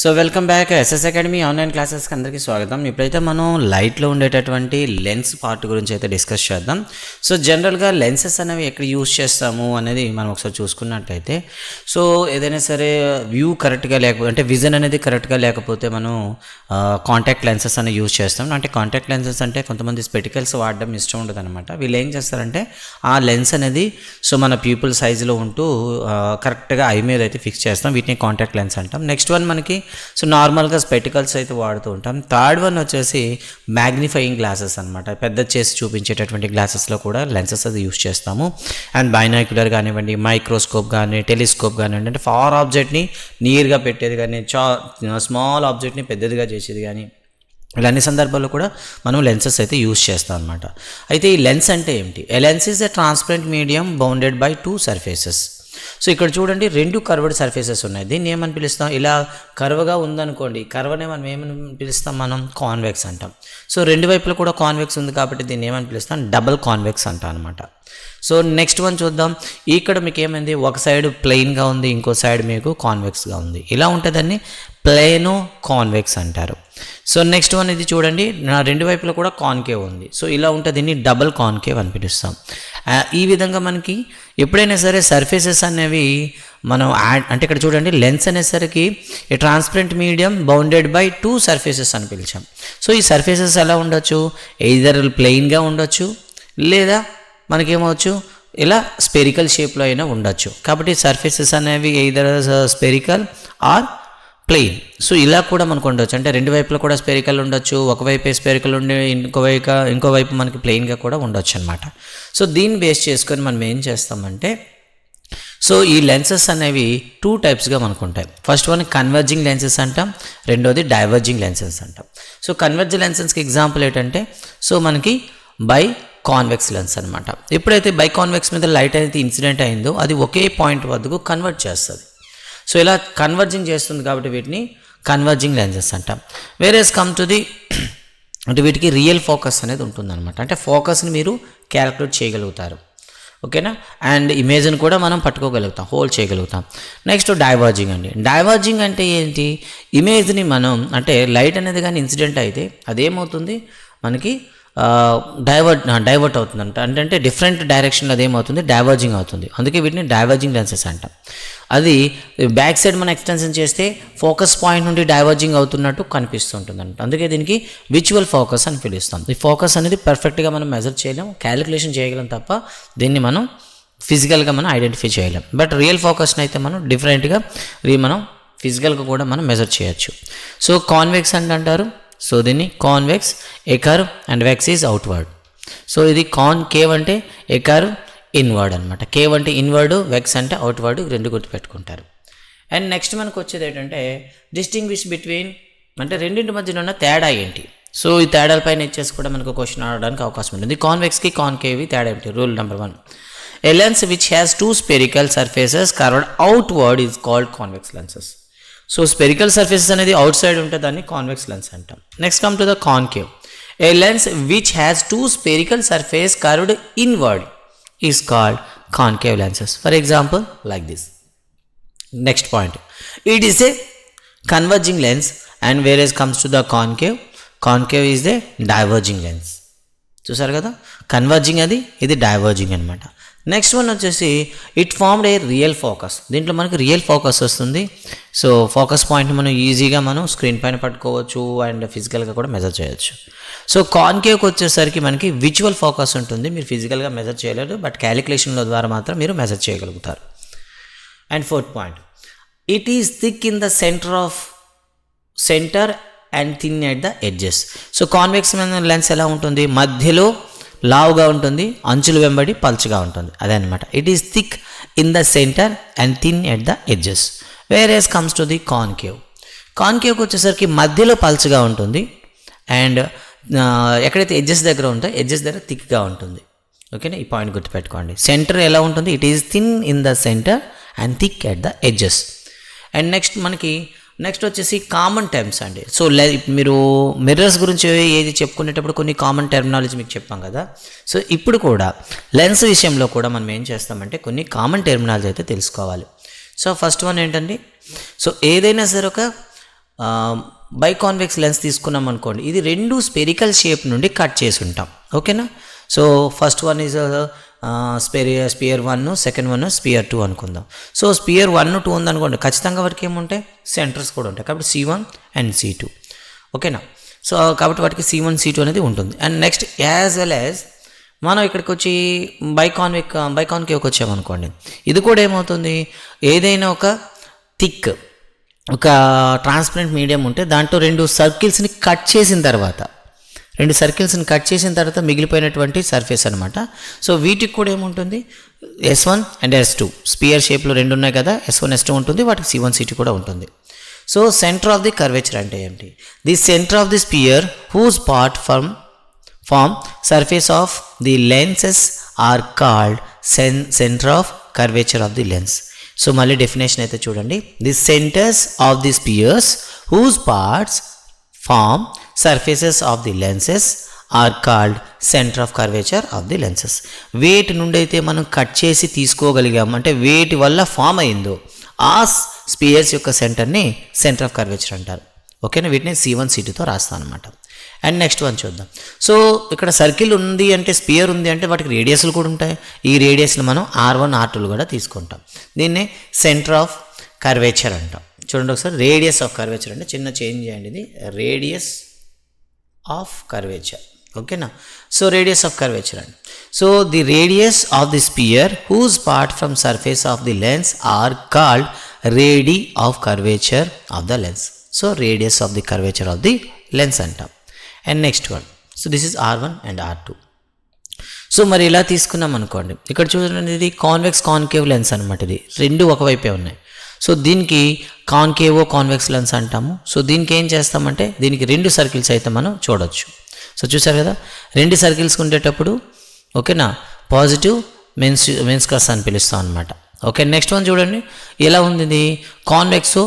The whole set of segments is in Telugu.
So welcome back SS academy online క్లాసెస్కి అందరికీ స్వాగతం. ఇప్పుడైతే మనం లైట్లో ఉండేటటువంటి లెన్స్ పార్ట్ గురించి అయితే డిస్కస్ చేద్దాం. సో జనరల్గా లెన్సెస్ అనేవి ఎక్కడ యూస్ చేస్తాము అనేది మనం ఒకసారి చూసుకున్నట్టయితే సో ఏదైనా సరే వ్యూ కరెక్ట్గా లేకపోతే అంటే విజన్ అనేది కరెక్ట్గా లేకపోతే మనం కాంటాక్ట్ లెన్సెస్ అనేవి యూస్ చేస్తాం అంటే కాంటాక్ట్ లెన్సెస్ అంటే కొంతమంది స్పెటికల్స్ వాడడం ఇష్టం ఉండదు అనమాట వీళ్ళు ఏం చేస్తారంటే ఆ లెన్స్ అనేది సో మన పీపుల్ సైజులో ఉంటూ కరెక్ట్గా ఐ మీద అయితే ఫిక్స్ చేస్తాం. వీటిని కాంటాక్ట్ లెన్స్ అంటాం. నెక్స్ట్ వన్ మనకి సో నార్మల్గా స్పెటికల్స్ అయితే వాడుతూ ఉంటాం. థర్డ్ వన్ వచ్చేసి మ్యాగ్నిఫైయింగ్ గ్లాసెస్ అనమాట పెద్ద చేసి చూపించేటటువంటి గ్లాసెస్లో కూడా లెన్సెస్ అది యూస్ చేస్తాము. అండ్ బైనాక్యులర్ కానివ్వండి మైక్రోస్కోప్ కానీ టెలిస్కోప్ కానివ్వండి అంటే ఫార్ ఆబ్జెక్ట్ని నియర్గా పెట్టేది కానీ చా స్మాల్ ఆబ్జెక్ట్ని పెద్దదిగా చేసేది కానీ ఇలా అన్ని సందర్భాల్లో కూడా మనం లెన్సెస్ అయితే యూస్ చేస్తాం అనమాట అయితే ఈ లెన్స్ అంటే ఏమిటి? A lens is a transparent medium bounded by two surfaces so ఇక్కడ చూడండి రెండు కర్వ్డ్ సర్ఫేసెస్ ఉన్నాయి. దీన్ని ఏమని పిలుస్తాం? ఇలా కర్వ్గా ఉందనుకోండి కర్వనే మనం ఏమని పిలుస్తాం? మనం కాన్వెక్స్ అంటాం. సో రెండు వైపులా కూడా కాన్వెక్స్ ఉంది కాబట్టి దీన్ని ఏమని పిలుస్తాం? డబల్ కాన్వెక్స్ అంటాం అనమాట సో నెక్స్ట్ వన్ చూద్దాం. ఇక్కడ మీకు ఏమైంది? ఒక సైడ్ ప్లెయిన్గా ఉంది ఇంకో సైడ్ మీకు కాన్వెక్స్గా ఉంది. ఇలా ఉంటుందని ప్లేనో కాన్వెక్స్ అంటారు. సో నెక్స్ట్ వన్ ఇది చూడండి నా రెండు వైపులో కూడా కాన్కేవ్ ఉంది. సో ఇలా ఉంటుంది దీన్ని డబల్ కాన్కేవ్ అని పిలుస్తాం. ఈ విధంగా మనకి ఎప్పుడైనా సరే సర్ఫేసెస్ అనేవి మనం యాడ్ అంటే ఇక్కడ చూడండి లెన్స్ అనేసరికి ఈ transparent medium bounded by two surfaces అని పిలిచాం. సో ఈ సర్ఫేసెస్ ఎలా ఉండొచ్చు? ఎయిదర్ ప్లెయిన్గా ఉండొచ్చు లేదా మనకేమవచ్చు? ఇలా స్పెరికల్ షేప్లో అయినా ఉండొచ్చు. కాబట్టి సర్ఫేసెస్ అనేవి either spherical or plane so ఇలా కూడా మనకు ఉండొచ్చు. అంటే రెండు వైపులా కూడా స్పెరికల్ ఉండొచ్చు ఒకవైపు స్పెరికల్ ఉండి ఇంకో వైపు ఇంకో వైపు మనకి ప్లెయిన్గా కూడా ఉండొచ్చు అనమాట సో దీన్ని బేస్ చేసుకొని మనం ఏం చేస్తామంటే సో ఈ లెన్సెస్ అనేవి టూ టైప్స్గా మనకు ఉంటాయి. ఫస్ట్ వన్ కన్వర్జింగ్ లెన్సెస్ అంటాం రెండోది డైవర్జింగ్ లెన్సెస్ అంటాం. సో కన్వర్జ్ లెన్సెస్కి ఎగ్జాంపుల్ ఏంటంటే సో మనకి బై కాన్వెక్స్ లెన్స్ అనమాట ఎప్పుడైతే బై కాన్వెక్స్ మీద లైట్ అయితే ఇన్సిడెంట్ అయిందో అది ఒకే పాయింట్ వద్దకు కన్వర్ట్ చేస్తుంది. సో ఇలా కన్వర్జింగ్ చేస్తుంది కాబట్టి వీటిని కన్వర్జింగ్ లెన్సెస్ అంటాం. వేరేస్ కమ్ టు ది అంటే వీటికి రియల్ ఫోకస్ అనేది ఉంటుందన్నమాట. అంటే ఫోకస్ని మీరు క్యాలిక్యులేట్ చేయగలుగుతారు. ఓకేనా? అండ్ ఇమేజ్ని కూడా మనం పట్టుకోగలుగుతాం హోల్డ్ చేయగలుగుతాం. నెక్స్ట్ డైవర్జింగ్ అండి. డైవర్జింగ్ అంటే ఏంటి? ఇమేజ్ని మనం అంటే లైట్ అనేది కానీ ఇన్సిడెంట్ అయితే అదేమవుతుంది? మనకి డైవర్ట్ డైవర్ట్ అవుతుంది అంట అంటే డిఫరెంట్ డైరెక్షన్లో అదేమవుతుంది? డైవర్జింగ్ అవుతుంది. అందుకే వీటిని డైవర్జింగ్ లెన్సెస్ అంటాం. అది బ్యాక్ సైడ్ మనం ఎక్స్టెన్షన్ చేస్తే ఫోకస్ పాయింట్ నుండి డైవర్జింగ్ అవుతున్నట్టు కనిపిస్తుంటుంది అంట అందుకే దీనికి విజువల్ ఫోకస్ అని పిలుస్తాం. ఈ ఫోకస్ అనేది పర్ఫెక్ట్గా మనం మెజర్ చేయలేం క్యాలిక్యులేషన్ చేయగలం తప్ప దీన్ని మనం ఫిజికల్గా మనం ఐడెంటిఫై చేయలేం. బట్ రియల్ ఫోకస్ని అయితే మనం డిఫరెంట్గా మనం ఫిజికల్గా కూడా మనం మెజర్ చేయొచ్చు. సో కాన్వెక్స్ అంటే అంటారు? సో దీన్ని convex acre and vex is outward so ఇది కాన్ కేవ్ అంటే ఎకర్ ఇన్వర్డ్ అనమాట కేవ్ అంటే ఇన్వర్డ్ వెక్స్ అంటే అవుట్వర్డ్ రెండు గుర్తుపెట్టుకుంటారు. అండ్ నెక్స్ట్ మనకు వచ్చేది ఏంటంటే డిస్టింగ్విష్ బిట్వీన్ అంటే రెండింటి మధ్యన ఉన్న తేడా ఏంటి? సో ఈ తేడాలపైన ఇచ్చేసి కూడా మనకు క్వశ్చన్ ఆడడానికి అవకాశం ఉంటుంది. కాన్వెక్స్కి కాన్కేవి తేడా ఏంటి rule number one a lens which which two spherical surfaces surfaces outward is called convex lenses so spherical surfaces అనేది అవుట్ సైడ్ ఉంటే దాన్ని కాన్వెక్స్ లెన్స్ అంటాం. Next come to the concave a lens which has two spherical surface curved inward is called concave lenses for example like this next point it is a converging lens and whereas comes to the concave concave is the diverging lens చూసారు కదా? కన్వర్జింగ్ అది ఇది డైవర్జింగ్ అనమాట నెక్స్ట్ వన్ వచ్చేసి it formed a real focus దీంట్లో మనకి రియల్ ఫోకస్ వస్తుంది. సో ఫోకస్ పాయింట్ మనం ఈజీగా మనం స్క్రీన్ పైన పట్టుకోవచ్చు అండ్ ఫిజికల్గా కూడా మెజర్ చేయొచ్చు. సో కాన్కేవ్కి వచ్చేసరికి మనకి విజువల్ ఫోకస్ ఉంటుంది. మీరు ఫిజికల్గా మెజర్ చేయలేరు బట్ క్యాలిక్యులేషన్ల ద్వారా మాత్రం మీరు మెజర్ చేయగలుగుతారు. And fourth point it is thick in the centre of centre and thin at the edges so convex lens ఎలా ఉంటుంది? మధ్యలో లావుగా ఉంటుంది అంచులు వెంబడి పల్చగా ఉంటుంది. అదే అనమాట it is thick in the centre and thin at the edges whereas comes to the concave కాన్కేవ్కి వచ్చేసరికి మధ్యలో పల్చగా ఉంటుంది అండ్ ఎక్కడైతే ఎడ్జెస్ దగ్గర ఉంటాయో ఎడ్జెస్ దగ్గర థిక్గా ఉంటుంది. ఓకేనా ఈ పాయింట్ గుర్తుపెట్టుకోండి. సెంటర్ ఎలా ఉంటుంది? It is thin in the centre and thick at the edges and next మనకి నెక్స్ట్ వచ్చేసి కామన్ టర్మ్స్ అండి. సో లే మీరు మిర్రర్స్ గురించి ఏది చెప్పుకునేటప్పుడు కొన్ని కామన్ టెర్మినాలజీ మీకు చెప్పాం కదా. సో ఇప్పుడు కూడా లెన్స్ విషయంలో కూడా మనం ఏం చేస్తామంటే కొన్ని కామన్ టెర్మినాలజీ అయితే తెలుసుకోవాలి. సో ఫస్ట్ వన్ ఏంటండి? సో ఏదైనా సరే ఒక బైకాన్వెక్స్ లెన్స్ తీసుకున్నాం అనుకోండి ఇది రెండు స్పెరికల్ షేప్ నుండి కట్ చేసి ఉంటాం. ఓకేనా so first one is స్పెరియర్ sphere one second one sphere two అనుకుందాం. సో స్పియర్ వన్ టూ ఉందనుకోండి ఖచ్చితంగా వాటికి ఏముంటాయి? సెంటర్స్ కూడా ఉంటాయి. కాబట్టి C one and C two. ఓకేనా? సో కాబట్టి వాటికి సి వన్ సి టూ అనేది ఉంటుంది. And next as well as మనం ఇక్కడికి వచ్చి బైకాన్విక్ బైకాన్కేవ్కి వచ్చామనుకోండి ఇది కూడా ఏమవుతుంది? ఏదైనా ఒక థిక్ ఒక ట్రాన్స్పరెంట్ మీడియం ఉంటే దాంట్లో రెండు సర్కిల్స్ని కట్ చేసిన తర్వాత రెండు సర్కిల్స్ని కట్ చేసిన తర్వాత మిగిలిపోయినటువంటి సర్ఫేస్ అనమాట సో వీటికి కూడా ఏముంటుంది? S one and S two sphere షేప్లో రెండు ఉన్నాయి కదా ఎస్ వన్ ఎస్ టూ ఉంటుంది వాటికి సి వన్ సి టూ కూడా ఉంటుంది. So centre of the curvature అంటే ఏంటి? The centre of the sphere whose part from form surface of the lenses are called సెన్ centre of curvature of the lens so మళ్ళీ డెఫినేషన్ అయితే చూడండి. The centres of the spheres whose parts form surfaces of the lenses are called centre of curvature of the lenses వేటి నుండి అయితే మనం కట్ చేసి తీసుకోగలిగాం అంటే వేటి వల్ల ఫామ్ అయిందో ఆ స్పియర్స్ యొక్క సెంటర్ని సెంటర్ ఆఫ్ కర్వేచర్ అంటారు. ఓకేనా వీటిని సి వన్ సి టూతో రాస్తాను అనమాట అండ్ నెక్స్ట్ వన్ చూద్దాం. సో ఇక్కడ సర్కిల్ ఉంది అంటే స్పియర్ ఉంది అంటే వాటికి రేడియస్లు కూడా ఉంటాయి. ఈ రేడియస్ని మనం ఆర్ వన్ ఆర్ టూలు కూడా తీసుకుంటాం. దీన్ని సెంటర్ ఆఫ్ కర్వేచర్ అంటాం. చూడండి ఒకసారి రేడియస్ ఆఫ్ కర్వేచర్ అంటే చిన్న చేంజ్ చేయండి ఇది. రేడియస్ ఆఫ్ కర్వేచర్ ఓకేనా సో రేడియస్ ఆఫ్ కర్వేచర్ అండి. So the radius of the sphere whose part from surface of the lens are called radii of curvature of the lens so radius of the curvature of the lens అంటాం. And next one so this is R one and R two so మరి ఇలా తీసుకున్నాం అనుకోండి. ఇక్కడ చూడండి ఇది కాన్వెక్స్ కాన్కేవ్ లెన్స్ అనమాట ఇది. రెండు ఒకవైపే ఉన్నాయి. సో దీనికి కాన్కేవో కాన్వెక్స్ లెన్స్ అంటాము. సో దీనికి ఏం చేస్తామంటే దీనికి రెండు సర్కిల్స్ అయితే మనం చూడొచ్చు. సో చూసారు కదా? రెండు సర్కిల్స్ ఉండేటప్పుడు ఓకేనా? పాజిటివ్ మెన్స్ మెన్స్కస్ అని పిలుస్తాం అనమాట ఓకే నెక్స్ట్ వన్ చూడండి. ఎలా ఉంది ఇది? కాన్వెక్స్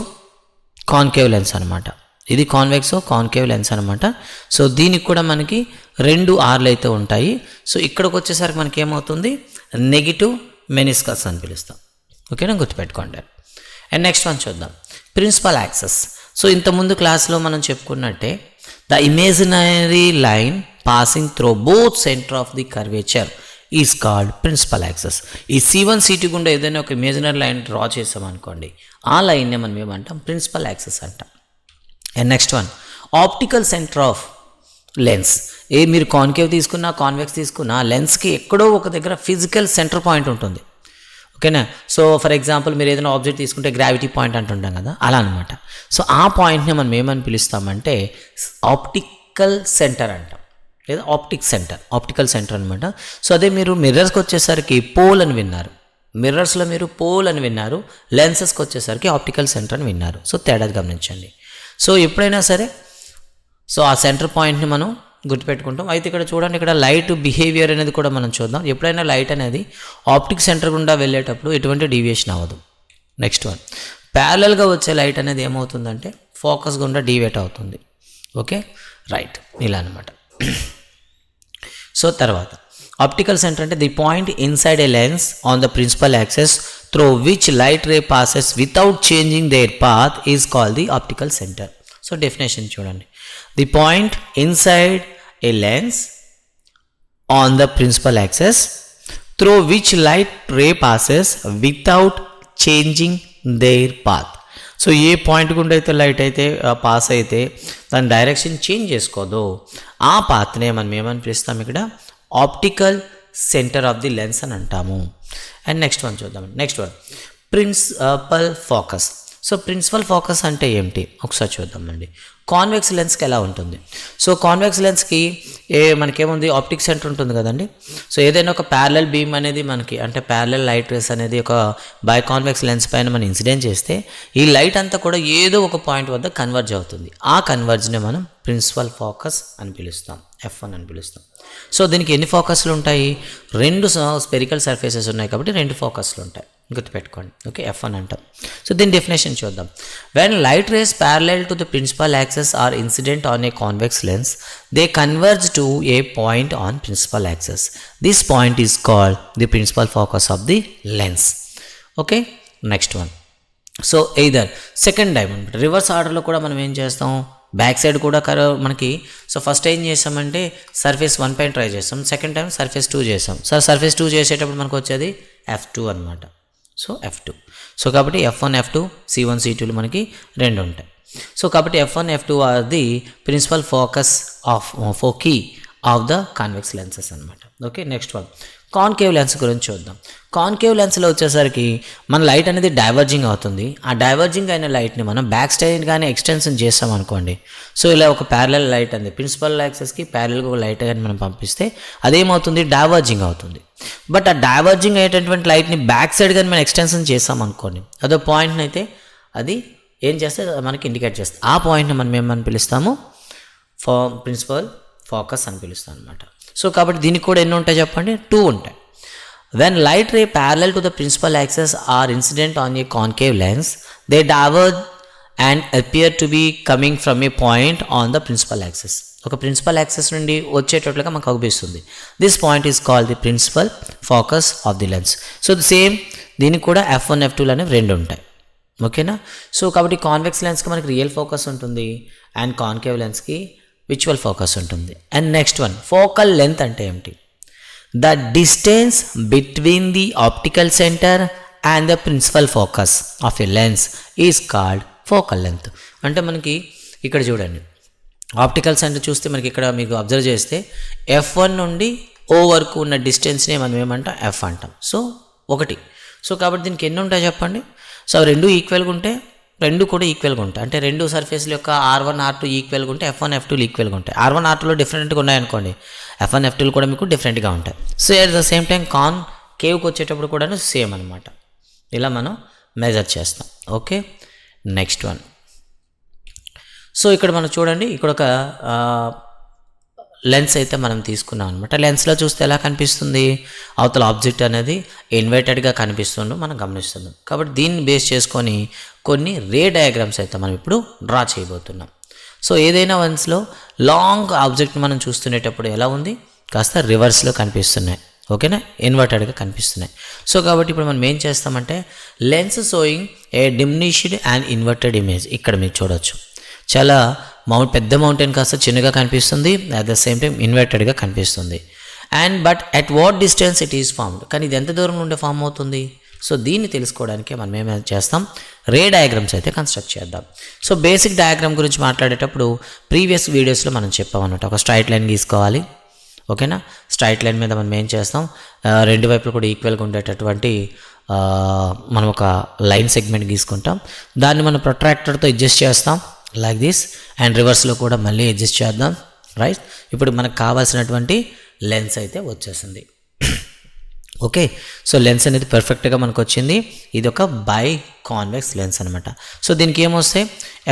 కాన్కేవ్ లెన్స్ అనమాట ఇది కాన్వెక్స్ కాన్కేవ్ లెన్స్ అనమాట సో దీనికి కూడా మనకి రెండు ఆర్లు అయితే ఉంటాయి. సో ఇక్కడికి వచ్చేసరికి మనకి ఏమవుతుంది? నెగిటివ్ మెనిస్కస్ అని పిలుస్తాం. ఓకేనా? గుర్తుపెట్టుకోండి. అండ్ నెక్స్ట్ వన్ చూద్దాం. ప్రిన్సిపల్ యాక్సెస్ సో ఇంతకుముందు క్లాస్లో మనం చెప్పుకున్నట్టే the imaginary line passing through both centre of the curvature is called principal axis ఈ సి వన్ సిటీ గుండా ఏదైనా ఒక ఇమేజినరీ లైన్ డ్రా చేసామనుకోండి ఆ లైన్నే మనం ఏమంటాం? ప్రిన్సిపల్ యాక్సెస్ అంటాం. And next one optical centre of lens ఏ మీరు కాన్కేవ్ తీసుకున్నా కాన్వెక్స్ తీసుకున్నా లెన్స్కి ఎక్కడో ఒక దగ్గర ఫిజికల్ సెంటర్ పాయింట్ ఉంటుంది. ఓకేనా? సో ఫర్ ఎగ్జాంపుల్ మీరు ఏదైనా ఆబ్జెక్ట్ తీసుకుంటే గ్రావిటీ పాయింట్ అంటుంటాం కదా అలా అనమాట సో ఆ పాయింట్ని మనం ఏమని పిలుస్తామంటే ఆప్టికల్ సెంటర్ అంటాం. లేదా ఆప్టిక్ సెంటర్ ఆప్టికల్ సెంటర్ అనమాట సో అదే మీరు మిర్రర్స్కి వచ్చేసరికి పోల్ అని విన్నారు. మిర్రర్స్లో మీరు పోల్ అని విన్నారు లెన్సెస్కి వచ్చేసరికి ఆప్టికల్ సెంటర్ అని విన్నారు. సో తేడా గమనించండి. సో ఎప్పుడైనా సరే సో ఆ సెంటర్ పాయింట్ని మనం గుర్తుపెట్టుకుంటాం. అయితే ఇక్కడ చూడండి ఇక్కడ లైట్ బిహేవియర్ అనేది కూడా మనం చూద్దాం. ఎప్పుడైనా లైట్ అనేది ఆప్టిక్ సెంటర్ గుండా వెళ్ళేటప్పుడు ఎటువంటి డీవియేషన్ అవ్వదు. Next one. ప్యారలల్గా వచ్చే లైట్ అనేది ఏమవుతుందంటే ఫోకస్ గుండా డీవేట్ అవుతుంది. ఓకే? రైట్. ఇలా అనమాట సో తర్వాత. ఆప్టికల్ సెంటర్ అంటే the point inside a lens on the principal axis through which light ray passes without changing their path is call the optical centre. So definition చూడండి. The point inside a lens on the principal axis through which light ray passes without changing their path so A point గుండా అయితే లైట్ అయితే పాస్ అయితే దాని డైరెక్షన్ చేంజ్ చేసుకోదు. ఆ పాత్నే మనం ఏమని పిలుస్తాం ఇక్కడ? Optical centre of the lens అని అంటాము. అండ్ నెక్స్ట్ వన్ చూద్దాం. Next one principal focus so principal focus అంటే ఏమిటి? ఒకసారి చూద్దామండి. కాన్వెక్స్ లెన్స్కి ఎలా ఉంటుంది? సో కాన్వెక్స్ లెన్స్కి ఏ మనకేముంది? ఆప్టిక్ సెంటర్ ఉంటుంది కదండి. సో ఏదైనా ఒక ప్యారలల్ బీమ్ అనేది మనకి అంటే ప్యారలల్ లైట్ రేస్ అనేది ఒక బై కాన్వెక్స్ లెన్స్ పైన మనం ఇన్సిడెంట్ చేస్తే ఈ లైట్ అంతా కూడా ఏదో ఒక పాయింట్ వద్ద కన్వర్జ్ అవుతుంది. ఆ కన్వర్జ్ని మనం ప్రిన్సిపల్ ఫోకస్ అని పిలుస్తాం. ఎఫ్ వన్ అని పిలుస్తాం. సో దీనికి ఎన్ని ఫోకస్లు ఉంటాయి? రెండు స్పెరికల్ సర్ఫేసెస్ ఉన్నాయి కాబట్టి రెండు ఫోకస్లు ఉంటాయి. గుర్తుపెట్టుకోండి. ఓకే ఎఫ్ అని అంటాం. సో దీని డెఫినేషన్ చూద్దాం. When light rays parallel to the principal axis are incident on a convex lens they converge to a point on principal axis this point is called the principal focus of the lens okay next one so either second diamond reverse ఆర్డర్లో కూడా మనం ఏం చేస్తాం? బ్యాక్ సైడ్ కూడా కర మనకి సో ఫస్ట్ ఏం చేస్తామంటే సర్ఫేస్ వన్ పైన ట్రై చేస్తాం. సెకండ్ టైం సర్ఫేస్ టూ చేస్తాం. సార్ సర్ఫేస్ టూ చేసేటప్పుడు మనకు వచ్చేది ఎఫ్ టూ అనమాట సో ఎఫ్ టూ సో కాబట్టి F one F two C one C tool మనకి రెండు ఉంటాయి. సో కాబట్టి F one F two are the principal focus of foci of the convex lenses అనమాట okay next one. Concave lens గురించి చూద్దాం. కాన్కేవ్ లెన్స్లో వచ్చేసరికి మన లైట్ అనేది డైవర్జింగ్ అవుతుంది. ఆ డైవర్జింగ్ అయిన లైట్ని మనం బ్యాక్ స్టైల్ కానీ ఎక్స్టెన్షన్ చేస్తాం అనుకోండి. సో ఇలా ఒక ప్యారలల్ లైట్ అంది. ప్రిన్సిపల్ యాక్సెస్కి ప్యారలల్గా ఒక లైట్ కానీ మనం పంపిస్తే అదేమవుతుంది? డైవర్జింగ్ అవుతుంది. బట్ ఆ డైవర్జింగ్ అయ్యేటటువంటి లైట్ని బ్యాక్ సైడ్ కానీ మనం ఎక్స్టెన్షన్ చేస్తాం అనుకోండి. అదో పాయింట్ని అయితే అది ఏం చేస్తే మనకి ఇండికేట్ చేస్తుంది. ఆ పాయింట్ని మనం ఏమని పిలుస్తాము? ఫో ప్రిన్సిపల్ ఫోకస్ అని పిలుస్తాం అనమాట సో కాబట్టి దీనికి కూడా ఎన్ని ఉంటాయి చెప్పండి? టూ ఉంటాయి. When light ray parallel to the principal axis are incident on a concave lens they diverge and appear to be coming from a point on the principal axis ఒక ప్రిన్సిపల్ యాక్సెస్ నుండి వచ్చేటట్లుగా మనకు అనిపిస్తుంది this point is call the principal focus of the lens so the same దీనికి కూడా ఎఫ్ వన్ ఎఫ్ టూలు అనేవి రెండు ఉంటాయి. ఓకేనా సో కాబట్టి కాన్వెక్స్ లెన్స్కి మనకి రియల్ ఫోకస్ ఉంటుంది. అండ్ కాన్కేవ్ లెన్స్కి విచువల్ ఫోకస్ ఉంటుంది. And next one focal length అంటే ఏమిటి? The distance between the optical centre and the principal focus of a lens is called focal length అంటే మనకి ఇక్కడ చూడండి. ఆప్టికల్ సెంటర్ చూస్తే మనకి ఇక్కడ మీకు అబ్జర్వ్ చేస్తే ఎఫ్ వన్ నుండి ఓ వరకు ఉన్న డిస్టెన్స్నే మనం ఏమంటాం? ఎఫ్ అంటాం. సో ఒకటి. సో కాబట్టి దీనికి ఎన్ని ఉంటాయి చెప్పండి? సో అవి రెండు ఈక్వల్గా ఉంటే రెండు కూడా ఈక్వల్గా ఉంటాయి. అంటే రెండు సర్ఫేస్ల యొక్క ఆర్ వన్ ఆర్ టూ ఈక్వల్గా ఉంటాయి ఎఫ్ వన్ ఎఫ్ టూలు ఈక్వల్గా ఉంటాయి. ఆర్ వన్ ఆర్ టూలో డిఫరెంట్గా ఉన్నాయనుకోండి ఎఫ్ వన్ ఎఫ్ టూలు కూడా మీకు డిఫరెంట్గా ఉంటాయి. So at the same time కాన్ కేవ్కి వచ్చేటప్పుడు కూడా సేమ్ అనమాట ఇలా మనం మెజర్ చేస్తాం. ఓకే నెక్స్ట్ వన్ సో ఇక్కడ మనం చూడండి ఇక్కడ ఒక లెన్స్ అయితే మనం తీసుకున్నాం అనమాట లెన్స్లో చూస్తే ఎలా కనిపిస్తుంది? అవతల ఆబ్జెక్ట్ అనేది ఇన్వర్టెడ్గా కనిపిస్తుండో మనం గమనిస్తున్నాం. కాబట్టి దీన్ని బేస్ చేసుకొని కొన్ని రే డయాగ్రామ్స్ అయితే మనం ఇప్పుడు డ్రా చేయబోతున్నాం. సో ఏదైనా వన్స్లో లాంగ్ ఆబ్జెక్ట్ మనం చూస్తునేటప్పుడు ఎలా ఉంది? కాస్త రివర్స్లో కనిపిస్తున్నాయి. ఓకేనా ఇన్వర్టెడ్గా కనిపిస్తున్నాయి. సో కాబట్టి ఇప్పుడు మనం ఏం చేస్తామంటే lens showing a diminished and inverted image ఇక్కడ మీరు చూడొచ్చు. చాలా మౌంట్ పెద్ద మౌంటైన్ కాస్త చిన్నగా కనిపిస్తుంది అట్ ద సేమ్ టైం ఇన్వర్టెడ్గా కనిపిస్తుంది. And but at what distance it is formed కానీ ఇది ఎంత దూరం నుండి ఫామ్ అవుతుంది? సో దీన్ని తెలుసుకోవడానికి మనం ఏమైనా చేస్తాం? రే డయాగ్రామ్స్ అయితే కన్స్ట్రక్ట్ చేద్దాం. సో బేసిక్ డయాగ్రామ్ గురించి మాట్లాడేటప్పుడు ప్రీవియస్ వీడియోస్లో మనం చెప్పామన్నమాట. ఒక స్ట్రైట్ లైన్ గీసుకోవాలి. ఓకేనా? స్ట్రైట్ లైన్ మీద మనం ఏం చేస్తాం? రెండు వైపులు కూడా ఈక్వల్గా ఉండేటటువంటి మనం ఒక లైన్ సెగ్మెంట్ గీసుకుంటాం. దాన్ని మనం ప్రొట్రాక్టర్తో అడ్జస్ట్ చేస్తాం. లైక్ దిస్ అండ్ రివర్స్లో కూడా మళ్ళీ అడ్జస్ట్ చేద్దాం. రైట్ ఇప్పుడు మనకు కావాల్సినటువంటి లెన్స్ అయితే వచ్చేసింది. ఓకే సో లెన్స్ అనేది పర్ఫెక్ట్గా మనకు వచ్చింది. ఇది ఒక బై కాన్వెక్స్ లెన్స్ అనమాట సో దీనికి ఏమొస్తాయి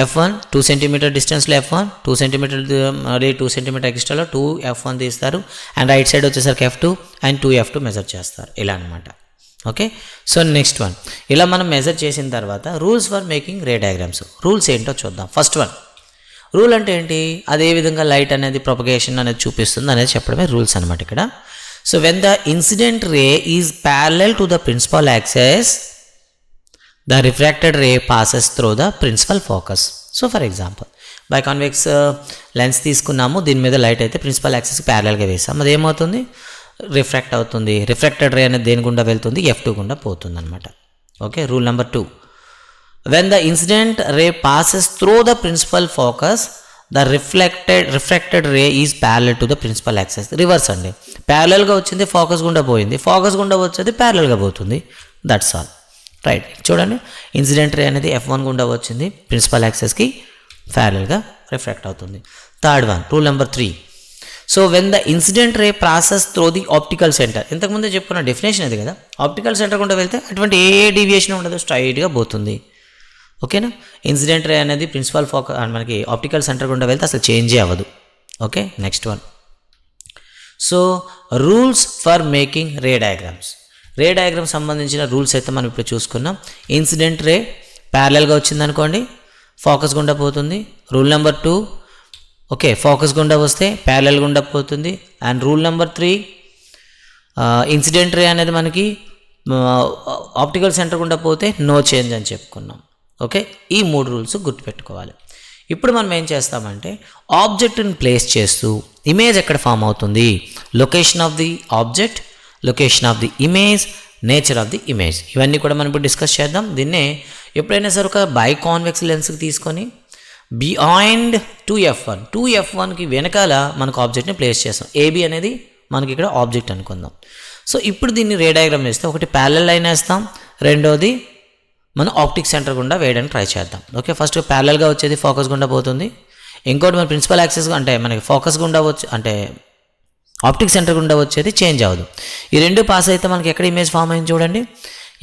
ఎఫ్ వన్ టూ సెంటీమీటర్ డిస్టెన్స్లో ఎఫ్ వన్ టూ సెంటీమీటర్ మరి టూ సెంటీమీటర్ ఎక్స్ట్రాలో టూ ఎఫ్ వన్ తీస్తారు. అండ్ రైట్ సైడ్ వచ్చేసరికి F two and two F two measure చేస్తారు. ఇలా అనమాట ఓకే? సో నెక్స్ట్ వన్ ఇలా మనం మెజర్ చేసిన తర్వాత rules for making ray diagrams rules ఏంటో చూద్దాం. ఫస్ట్ వన్ రూల్ అంటే ఏంటి? అదే విధంగా లైట్ అనేది ప్రొపగేషన్ అనేది చూపిస్తుంది అనేది చెప్పడమే రూల్స్ అనమాట ఇక్కడ. So when the incident ray is parallel to the principal axis the refracted ray passes through the principal focus so for example bi convex lens తీసుకున్నాము దీని మీద లైట్ అయితే ప్రిన్సిపల్ యాక్సెస్ ప్యారలల్గా వేసాము అది ఏమవుతుంది రిఫ్రాక్ట్ అవుతుంది. రిఫ్రాక్టెడ్ రే అనేది దేని గుండా వెళ్తుంది? ఎఫ్ టూ గుండా పోతుంది అనమాట okay rule number two when the incident ray passes through the principal focus the reflected refracted ray is parallel to the principal axis reverse అండి ప్యారలల్గా వచ్చింది ఫోకస్ గుండా పోయింది. ఫోకస్ గుండా వచ్చేది ప్యారలల్గా పోతుంది. దట్స్ ఆల్ రైట్ చూడండి. ఇన్సిడెంట్ రే అనేది ఎఫ్ వన్ గుండా వచ్చింది ప్రిన్సిపల్ యాక్సెస్కి ప్యారలల్గా రిఫ్రాక్ట్ అవుతుంది. Third one rule number three so when the incident ray process through the optical centre ఇంతకుముందే చెప్పుకున్న డెఫినేషన్ అది కదా? ఆప్టికల్ సెంటర్ గుండా వెళ్తే అటువంటి ఏ డీవియేషన్ ఉండదు స్ట్రైట్గా పోతుంది. ఓకేనా ఇన్సిడెంట్ రే అనేది ప్రిన్సిపల్ ఫోక మనకి ఆప్టికల్ సెంటర్ గుండా వెళ్తే అసలు చేంజే అవ్వదు. Okay next one so rules for making ray diagrams ray diagram సంబంధించిన రూల్స్ అయితే మనం ఇప్పుడు చూసుకున్నాం. ఇన్సిడెంట్ రే ప్యారలల్గా వచ్చిందనుకోండి ఫోకస్ గుండా పోతుంది. Rule number two okay focus గుండా వస్తే ప్యారల్ గుండా పోతుంది. And rule number three incident ray అనేది మనకి ఆప్టికల్ సెంటర్ గుండా పోతే నో చేంజ్ అని చెప్పుకున్నాం. ఓకే ఈ మూడు రూల్స్ గుర్తుపెట్టుకోవాలి. ఇప్పుడు మనం ఏం చేస్తామంటే ఆబ్జెక్ట్ని ప్లేస్ చేస్తూ ఇమేజ్ ఎక్కడ ఫామ్ అవుతుంది? Location of the object location of the image nature of the image. ఇవన్నీ కూడా మనం ఇప్పుడు డిస్కస్ చేద్దాం. దీన్నే ఎప్పుడైనా సరే ఒక బై కాన్వెక్స్ లెన్స్కి తీసుకొని beyond two F one two F వన్కి వెనకాల మనకు ఆబ్జెక్ట్ని ప్లేస్ చేస్తాం. ఏబి అనేది మనకి ఇక్కడ ఆబ్జెక్ట్ అనుకుందాం. సో ఇప్పుడు దీన్ని రే డయాగ్రామ్ వేస్తే ఒకటి ప్యారల్ లైన్ వేస్తాం. రెండోది మనం ఆప్టిక్ సెంటర్ గుండా వేయడానికి ట్రై చేద్దాం. ఓకే ఫస్ట్ ప్యారల్గా వచ్చేది ఫోకస్ గుండా పోతుంది. ఇంకోటి మన ప్రిన్సిపల్ యాక్సెస్ అంటే మనకి ఫోకస్ గుండా వచ్చి అంటే ఆప్టిక్ సెంటర్ గుండా వచ్చేది చేంజ్ అవ్వదు. ఈ రెండు పాస్ అయితే మనకి ఎక్కడ ఇమేజ్ ఫామ్ అయింది చూడండి.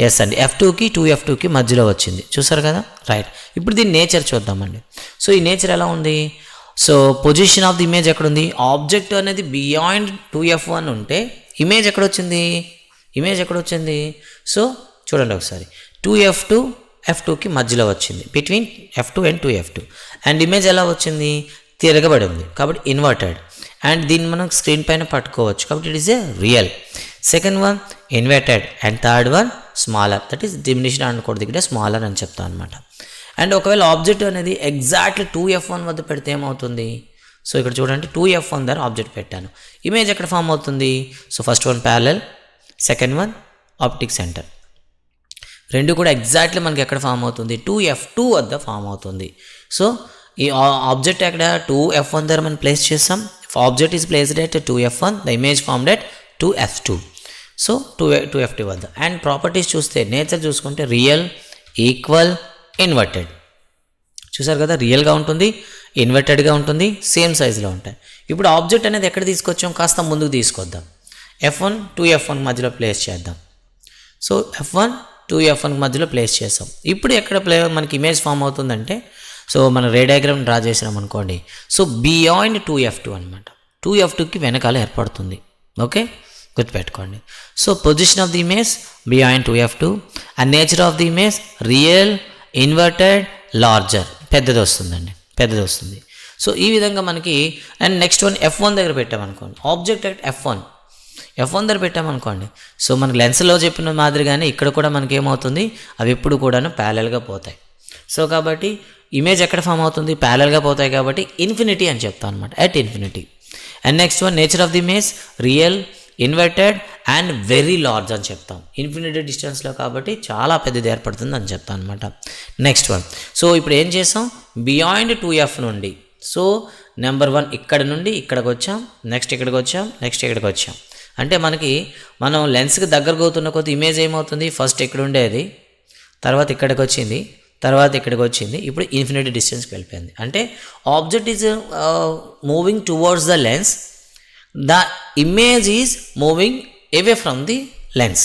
ఎస్ అండి. ఎఫ్ టూకి టూ ఎఫ్ టూకి మధ్యలో వచ్చింది. చూసారు కదా? రైట్ ఇప్పుడు దీని నేచర్ చూద్దామండి. సో ఈ నేచర్ ఎలా ఉంది? So position of the image ఎక్కడ ఉంది ఆబ్జెక్ట్ అనేది బియాండ్ టూ ఎఫ్ వన్ ఉంటే ఇమేజ్ ఎక్కడ వచ్చింది ఇమేజ్ ఎక్కడ వచ్చింది సో చూడండి ఒకసారి. టూ ఎఫ్ టూ ఎఫ్ టూకి మధ్యలో వచ్చింది. Between F two and two F two and image ఎలా వచ్చింది? తిరగబడి ఉంది. కాబట్టి ఇన్వర్టెడ్ అండ్ దీన్ని మనం స్క్రీన్ పైన పట్టుకోవచ్చు. కాబట్టి it is a real second one inverted and third one smaller that is diminution అనకూడదు ఇక్కడ స్మాలర్ అని చెప్తాను అనమాట అండ్ ఒకవేళ ఆబ్జెక్ట్ అనేది ఎగ్జాక్ట్లీ టూ ఎఫ్ వన్ వద్ద పెడితే ఏమవుతుంది? సో ఇక్కడ చూడండి టూ ఎఫ్ వన్ దగ్గర ఆబ్జెక్ట్ పెట్టాను. ఇమేజ్ ఎక్కడ ఫామ్ అవుతుంది? So first one parallel second one optic centre రెండు కూడా ఎగ్జాక్ట్లీ మనకి ఎక్కడ ఫామ్ అవుతుంది? టూ ఎఫ్ టూ వద్ద ఫామ్ అవుతుంది. సో ఈ ఆబ్జెక్ట్ ఎక్కడ? టూ ఎఫ్ వన్ దగ్గర మనం ప్లేస్ చేస్తాం. Object is placed at two F one the image form that two F two so two two FT వద్ద. అండ్ ప్రాపర్టీస్ చూస్తే నేచర్ చూసుకుంటే రియల్ ఈక్వల్ ఇన్వర్టెడ్. చూసారు కదా రియల్గా ఉంటుంది ఇన్వర్టెడ్గా ఉంటుంది సేమ్ సైజులో ఉంటాయి. ఇప్పుడు ఆబ్జెక్ట్ అనేది ఎక్కడ తీసుకొచ్చాం? కాస్త ముందుకు తీసుకొద్దాం. F one two F one మధ్యలో ప్లేస్ చేద్దాం. So F one two F one మధ్యలో ప్లేస్ చేసాం. ఇప్పుడు ఎక్కడ ప్లే మనకి ఇమేజ్ ఫామ్ అవుతుందంటే సో మనం రే డయాగ్రామ్ డ్రా చేసినాం అనుకోండి. So beyond two F two అనమాట టూ ఎఫ్ టూకి వెనకాల ఏర్పడుతుంది. ఓకే? గుర్తుపెట్టుకోండి. So position of the image beyond two F two and nature of the image real inverted larger పెద్దది వస్తుందండి. పెద్దది వస్తుంది. సో ఈ విధంగా మనకి and next one F one దగ్గర పెట్టామనుకోండి. Object at F one F one దగ్గర పెట్టామనుకోండి. సో మనకి లెన్స్లో చెప్పిన మాదిరిగానే ఇక్కడ కూడా మనకి ఏమవుతుంది? అవి ఎప్పుడు కూడాను ప్యాలెల్గా పోతాయి. సో కాబట్టి ఇమేజ్ ఎక్కడ ఫామ్ అవుతుంది? ప్యాలెల్గా పోతాయి కాబట్టి ఇన్ఫినిటీ అని చెప్తాను అనమాట at infinity and next one nature of the image real inverted and very large అని చెప్తాం. ఇన్ఫినిటీ డిస్టెన్స్లో కాబట్టి చాలా పెద్దది ఏర్పడుతుంది అని చెప్తాం అనమాట నెక్స్ట్ వన్ సో ఇప్పుడు ఏం చేసాం? బియాండ్ టూ ఎఫ్ నుండి. సో నెంబర్ వన్ ఇక్కడ నుండి ఇక్కడికి వచ్చాం. నెక్స్ట్ ఇక్కడికి వచ్చాం. నెక్స్ట్ ఇక్కడికి వచ్చాం. అంటే మనకి మనం లెన్స్కి దగ్గరకు అవుతున్న కొద్ది ఇమేజ్ ఏమవుతుంది? ఫస్ట్ ఇక్కడ ఉండేది. తర్వాత ఇక్కడికి వచ్చింది. తర్వాత ఇక్కడికి వచ్చింది. ఇప్పుడు ఇన్ఫినిటీ డిస్టెన్స్కి వెళ్ళిపోయింది. అంటే object is moving towards the lens the image is moving away from the lens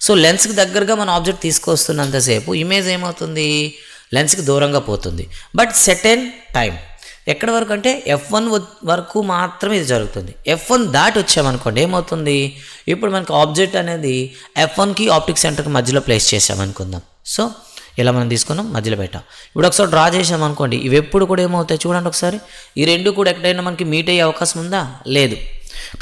so లెన్స్కి దగ్గరగా మన ఆబ్జెక్ట్ తీసుకొస్తున్నంతసేపు ఇమేజ్ ఏమవుతుంది? లెన్స్కి దూరంగా పోతుంది. బట్ సెటెన్ టైం ఎక్కడి వరకు అంటే ఎఫ్ వన్ వరకు మాత్రమే ఇది జరుగుతుంది. ఎఫ్ వన్ దాటి వచ్చామనుకోండి ఏమవుతుంది? ఇప్పుడు మనకి ఆబ్జెక్ట్ అనేది ఎఫ్ వన్కి ఆప్టిక్ సెంటర్కి మధ్యలో ప్లేస్ చేసామనుకుందాం సో ఇలా మనం తీసుకున్నాం? మధ్యలో పెట్టాం. ఇప్పుడు ఒకసారి డ్రా చేసామనుకోండి ఇవి ఎప్పుడు కూడా ఏమవుతాయి చూడండి ఒకసారి. ఈ రెండు కూడా ఎక్కడైనా మనకి మీట్ అయ్యే అవకాశం ఉందా? లేదు.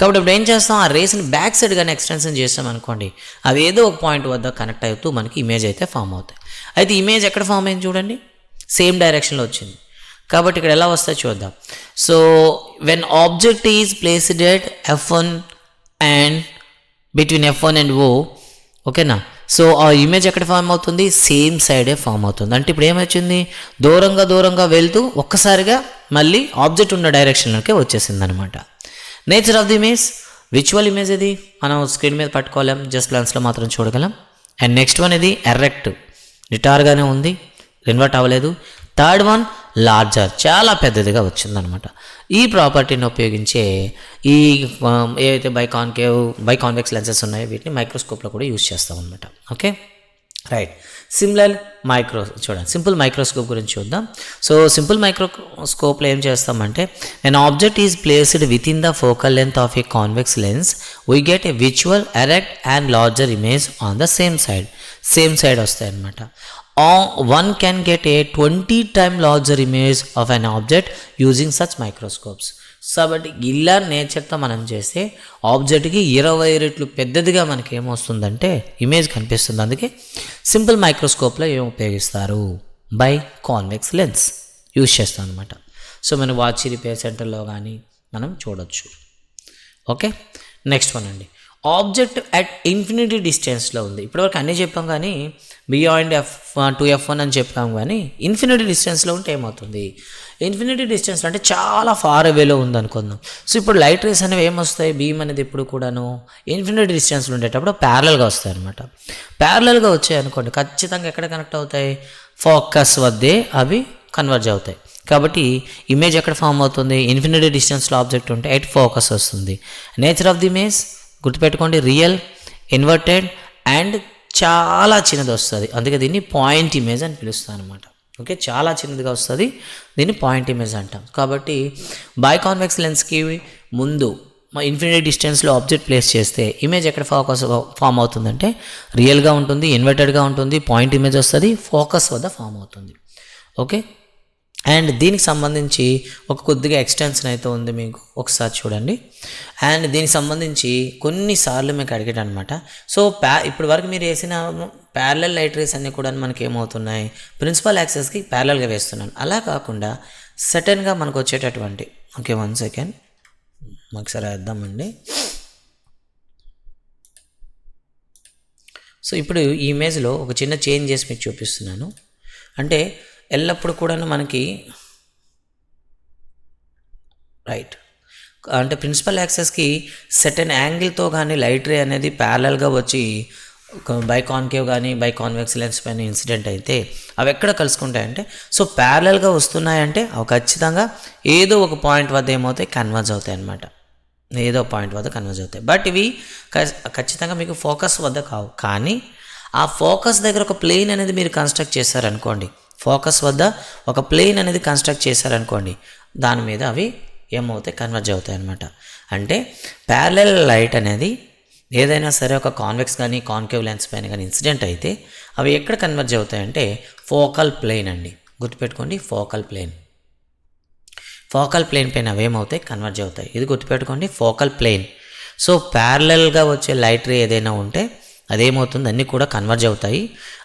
కాబట్టి ఇప్పుడు ఏం చేస్తాం? ఆ రేస్ని బ్యాక్ సైడ్ కానీ ఎక్స్టెన్షన్ చేస్తామనుకోండి అవి ఏదో ఒక పాయింట్ వద్ద కనెక్ట్ అవుతూ మనకి ఇమేజ్ అయితే ఫామ్ అవుతాయి. అయితే ఇమేజ్ ఎక్కడ ఫామ్ అయింది చూడండి? సేమ్ డైరెక్షన్లో వచ్చింది. కాబట్టి ఇక్కడ ఎలా వస్తాయి చూద్దాం. So when object is placed at F one and between F one and O ఓకేనా సో ఆ ఇమేజ్ ఎక్కడ ఫామ్ అవుతుంది? సేమ్ సైడే ఫామ్ అవుతుంది. అంటే ఇప్పుడు ఏమొచ్చింది దూరంగా దూరంగా వెళ్తూ ఒక్కసారిగా మళ్ళీ ఆబ్జెక్ట్ ఉన్న డైరెక్షన్లోకే వచ్చేసింది అనమాట నేచర్ ఆఫ్ ది ఇమేజ్ విచువల్ ఇమేజ్ ఇది మనం స్క్రీన్ మీద పట్టుకోలేం జస్ట్ లెన్స్లో మాత్రం చూడగలం. అండ్ నెక్స్ట్ వన్ ఇది ఎర్రెక్ట్ రిటార్గానే ఉంది. ఇన్వర్ట్ అవ్వలేదు. థర్డ్ వన్ లార్జర్ చాలా పెద్దదిగా వచ్చిందనమాట. ఈ ప్రాపర్టీని ఉపయోగించే ఈ ఏవైతే బైకాన్కేవ్ బైకాన్వెక్స్ లెన్సెస్ ఉన్నాయో వీటిని మైక్రోస్కోప్లో కూడా యూజ్ చేస్తాం అనమాట ఓకే రైట్ సిమిలర్ మైక్రో చూడండి సింపుల్ మైక్రోస్కోప్ గురించి చూద్దాం. సో సింపుల్ మైక్రోస్కోప్లో ఏం చేస్తామంటే an object is placed within the focal length of a convex lens we get a విచువల్ erect and larger image on the same side same side వస్తాయి అనమాట one can get a twenty time larger image of an object using such microscopes కాబట్టి ఇలా నేచర్తో మనం చేస్తే ఆబ్జెక్ట్కి ఇరవై రెట్లు పెద్దదిగా మనకి ఏమొస్తుందంటే ఇమేజ్ కనిపిస్తుంది. అందుకే సింపుల్ మైక్రోస్కోప్లో ఏం ఉపయోగిస్తారు? బై కాన్వెక్స్ లెన్స్ యూజ్ చేస్తాం అనమాట సో మన వాచ్ రిపేర్ సెంటర్లో కానీ మనం చూడొచ్చు. ఓకే నెక్స్ట్ వన్ అండి. ఆబ్జెక్ట్ అట్ ఇన్ఫినిటీ డిస్టెన్స్లో ఉంది. ఇప్పటివరకు అన్నీ చెప్పాం కానీ beyond F two F one అని చెప్పాం కానీ ఇన్ఫినిటీ డిస్టెన్స్లో ఉంటే ఏమవుతుంది? ఇన్ఫినిటీ డిస్టెన్స్ అంటే చాలా ఫార్ అవేలో ఉంది అనుకుందాం సో ఇప్పుడు లైట్ రేస్ అనేవి ఏమొస్తాయి? బీమ్ అనేది ఎప్పుడు కూడాను? ఇన్ఫినిటీ డిస్టెన్స్లో ఉండేటప్పుడు ప్యారలల్గా వస్తాయి అనమాట ప్యారలల్గా వచ్చాయి అనుకోండి ఖచ్చితంగా ఎక్కడ కనెక్ట్ అవుతాయి? ఫోకస్ వద్దే అవి కన్వర్జ్ అవుతాయి. కాబట్టి ఇమేజ్ ఎక్కడ ఫామ్ అవుతుంది? ఇన్ఫినిటీ డిస్టెన్స్లో ఆబ్జెక్ట్ ఉంటే ఎట్ ఫోకస్ వస్తుంది. నేచర్ ఆఫ్ ది ఇమేజ్ గుర్తుపెట్టుకోండి రియల్ ఇన్వర్టెడ్ అండ్ చాలా చిన్నది వస్తుంది. అందుకే దీన్ని పాయింట్ ఇమేజ్ అని పిలుస్తాను అనమాట ఓకే చాలా చిన్నదిగా వస్తుంది. దీన్ని పాయింట్ ఇమేజ్ అంటాం. కాబట్టి బైకాన్వెక్స్ లెన్స్కి ముందు మా ఇన్ఫినిటీ డిస్టెన్స్లో ఆబ్జెక్ట్ ప్లేస్ చేస్తే ఇమేజ్ ఎక్కడ ఫోకస్ ఫామ్ అవుతుందంటే రియల్గా ఉంటుంది ఇన్వర్టెడ్గా ఉంటుంది పాయింట్ ఇమేజ్ వస్తుంది ఫోకస్ వద్ద ఫామ్ అవుతుంది. ఓకే అండ్ దీనికి సంబంధించి ఒక కొద్దిగా ఎక్స్టెన్షన్ అయితే ఉంది మీకు. ఒకసారి చూడండి. అండ్ దీనికి సంబంధించి కొన్నిసార్లు మీకు అడిగాడు అనమాట సో ప్యా ఇప్పటి వరకు మీరు వేసిన ప్యారలల్ లైట్ రేస్ అన్నీ కూడా మనకి ఏమవుతున్నాయి? ప్రిన్సిపల్ యాక్సెస్కి ప్యారలల్గా వేస్తున్నాను. అలా కాకుండా సటన్గా మనకు వచ్చేటటువంటి ఓకే వన్ సెకండ్ ఒకసారి వేద్దామండి సో ఇప్పుడు ఈ ఇమేజ్లో ఒక చిన్న చేంజ్ చేసి మీకు చూపిస్తున్నాను. అంటే ఎల్లప్పుడు కూడాను మనకి రైట్. అంటే ప్రిన్సిపల్ యాక్సెస్కి సెటన్ యాంగిల్తో కానీ లైట్ రే అనేది ప్యారలల్గా వచ్చి బై కాన్కేవ్ కానీ బై కాన్వెక్స్ లెన్స్ పైన ఇన్సిడెంట్ అయితే అవి ఎక్కడ కలుసుకుంటాయంటే సో ప్యారలల్గా వస్తున్నాయంటే అవి ఖచ్చితంగా ఏదో ఒక పాయింట్ వద్ద ఏమవుతాయి? కన్వర్జ్ అవుతాయి అన్నమాట. ఏదో పాయింట్ వద్ద కన్వర్జ్ అవుతాయి. బట్ ఇవి ఖచ్చితంగా మీకు ఫోకస్ వద్ద కావు. కానీ ఆ ఫోకస్ దగ్గర ఒక ప్లేన్ అనేది మీరు కన్స్ట్రక్ట్ చేశారనుకోండి ఫోకస్ వద్ద ఒక ప్లేన్ అనేది కన్స్ట్రక్ట్ చేశారనుకోండి దాని మీద అవి ఏమవుతాయి కన్వర్జ్ అవుతాయి అనమాట అంటే ప్యారలల్ లైట్ అనేది ఏదైనా సరే ఒక కాన్వెక్స్ కానీ కాన్కేవ్ లెన్స్ పైన కానీ ఇన్సిడెంట్ అయితే అవి ఎక్కడ కన్వర్జ్ అవుతాయంటే ఫోకల్ ప్లేన్ అండి. గుర్తుపెట్టుకోండి ఫోకల్ ప్లేన్. ఫోకల్ ప్లేన్ పైన అవి ఏమవుతాయి కన్వర్జ్ అవుతాయి. ఇది గుర్తుపెట్టుకోండి ఫోకల్ ప్లేన్. సో ప్యారలల్గా వచ్చే లైట్ రే ఏదైనా ఉంటే అదేమవుతుంది? అన్నీ కూడా కన్వర్జ్ అవుతాయి.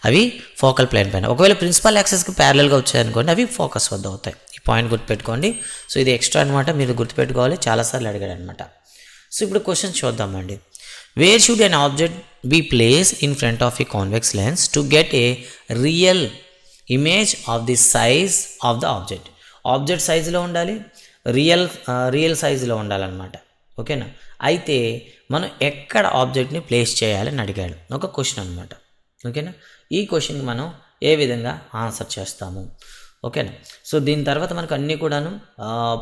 అవి ఫోకల్ ప్లేన్ పైన. ఒకవేళ ప్రిన్సిపల్ యాక్సెస్కి ప్యారలల్గా వచ్చాయనుకోండి అవి ఫోకస్ వద్ద అవుతాయి. ఈ పాయింట్ గుర్తుపెట్టుకోండి. సో ఇది ఎక్స్ట్రా అనమాట మీరు గుర్తుపెట్టుకోవాలి. చాలాసార్లు అడిగాడు అనమాట సో ఇప్పుడు క్వశ్చన్ చూద్దామండి. Where should an object be place in front of ఈ convex lens to get a real image of the size of the object object సైజులో ఉండాలి. రియల్ రియల్ సైజులో ఉండాలన్నమాట. ఓకేనా? అయితే మనం ఎక్కడ ఆబ్జెక్ట్ని ప్లేస్ చేయాలని అడిగాడు. ఒక క్వశ్చన్ అనమాట ఓకేనా? ఈ క్వశ్చన్కి మనం ఏ విధంగా ఆన్సర్ చేస్తాము? ఓకేనా? సో దీని తర్వాత మనకు అన్నీ కూడాను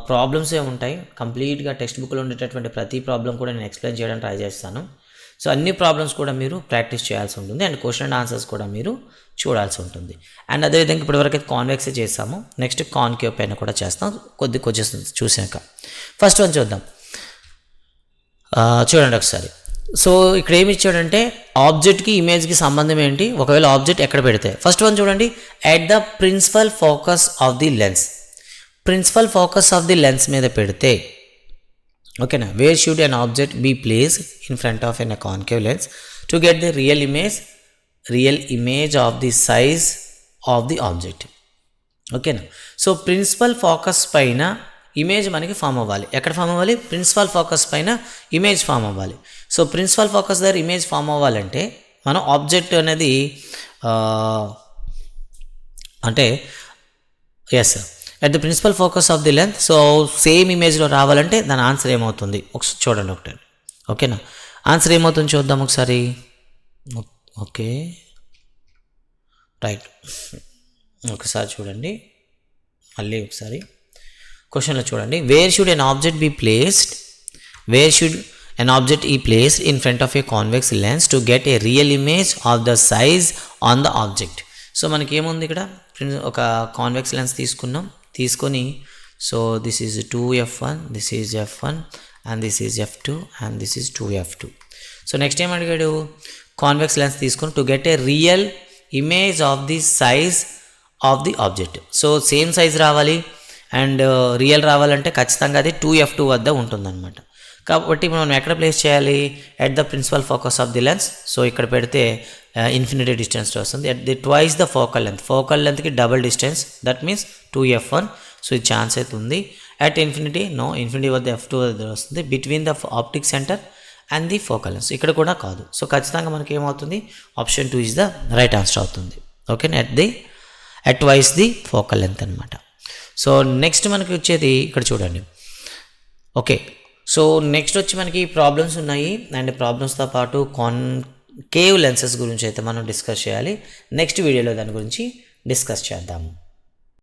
ప్రాబ్లమ్సే ఉంటాయి. కంప్లీట్గా టెక్స్ట్ బుక్లో ఉండేటటువంటి ప్రతి ప్రాబ్లం కూడా నేను ఎక్స్ప్లెయిన్ చేయడానికి ట్రై చేస్తాను. సో అన్ని ప్రాబ్లమ్స్ కూడా మీరు ప్రాక్టీస్ చేయాల్సి ఉంటుంది. అండ్ క్వశ్చన్ అండ్ ఆన్సర్స్ కూడా మీరు చూడాల్సి ఉంటుంది. అండ్ అదేవిధంగా ఇప్పటివరకు అయితే కాన్వెక్స్ చేసాము. నెక్స్ట్ కాన్కేవ్ పైన కూడా చేస్తాం. కొద్ది క్వశ్చన్స్ చూసాక. ఫస్ట్ వన్ చూద్దాం. చూడండి ఒకసారి. సో ఇక్కడ ఏమి ఇచ్చాడంటే ఆబ్జెక్ట్కి ఇమేజ్కి సంబంధం ఏంటి? ఒకవేళ ఆబ్జెక్ట్ ఎక్కడ పెడితే. ఫస్ట్ వన్ చూడండి. At the principal focus of the lens principal focus of the lens మీద పెడితే ఓకేనా? Where should an object be place in front of an concave lens to get the real image real image of the size of the object ఓకేనా? సో ప్రిన్సిపల్ ఫోకస్ పైన ఇమేజ్ మనకి ఫామ్ అవ్వాలి. ఎక్కడ ఫామ్ అవ్వాలి? ప్రిన్సిపల్ ఫోకస్ పైన ఇమేజ్ ఫామ్ అవ్వాలి. సో ప్రిన్సిపల్ ఫోకస్ దగ్గర ఇమేజ్ ఫామ్ అవ్వాలంటే మనం ఆబ్జెక్ట్ అనేది అంటే is at the principal focus of the length so same ఇమేజ్లో రావాలంటే దాని ఆన్సర్ ఏమవుతుంది? ఒకసారి చూడండి ఒకటి. ఓకేనా ఆన్సర్ ఏమవుతుంది చూద్దాం ఒకసారి. ఓకే. రైట్ ఒకసారి చూడండి. మళ్ళీ ఒకసారి. క్వశ్చన్లో చూడండి. Where should an object be placed where should an object be placed in front of a convex lens to get a real image of the size on the object so మనకి ఏముంది ఇక్కడ? ఒక కాన్వెక్స్ లెన్స్ తీసుకున్నాం. తీసుకొని so this is two F one this is F one and this is F two and this is two F two so next ఏం అడిగాడు? కాన్వెక్స్ లెన్స్ తీసుకొని to get a real image of the size of the object so same size రావాలి. అండ్ uh, రియల్ రావాలంటే ఖచ్చితంగా అది టూ ఎఫ్ టూ వద్ద ఉంటుందన్నమాట. కాబట్టి మనం ఎక్కడ ప్లేస్ చేయాలి? At the principal focus of the lens so ఇక్కడ పెడితే uh, ఇన్ఫినిటీ డిస్టెన్స్ వస్తుంది. At the twice the focal length focal లెంత్కి double distance that means two F one so ఇది ఛాన్స్ అయితే ఉంది. అట్ ఇన్ఫినిటీ నో ఇన్ఫినిటీ వద్ద ఎఫ్ టూ వద్ద వస్తుంది. Between the optic centre and the focal lens ఇక్కడ కూడా కాదు. సో ఖచ్చితంగా మనకి ఏమవుతుంది? Option two is the right answer అవుతుంది. Okay at the at twice the focal length అనమాట సో నెక్స్ట్ మనకి వచ్చేది ఇక్కడ చూడండి. ఓకే. సో నెక్స్ట్ వచ్చి మనకి ప్రాబ్లమ్స్ ఉన్నాయి. అండ్ ప్రాబ్లమ్స్తో పాటు కాన్ కేవ్ లెన్సెస్ గురించి అయితే మనం డిస్కస్ చేయాలి. నెక్స్ట్ వీడియోలో దాని గురించి డిస్కస్ చేద్దాము.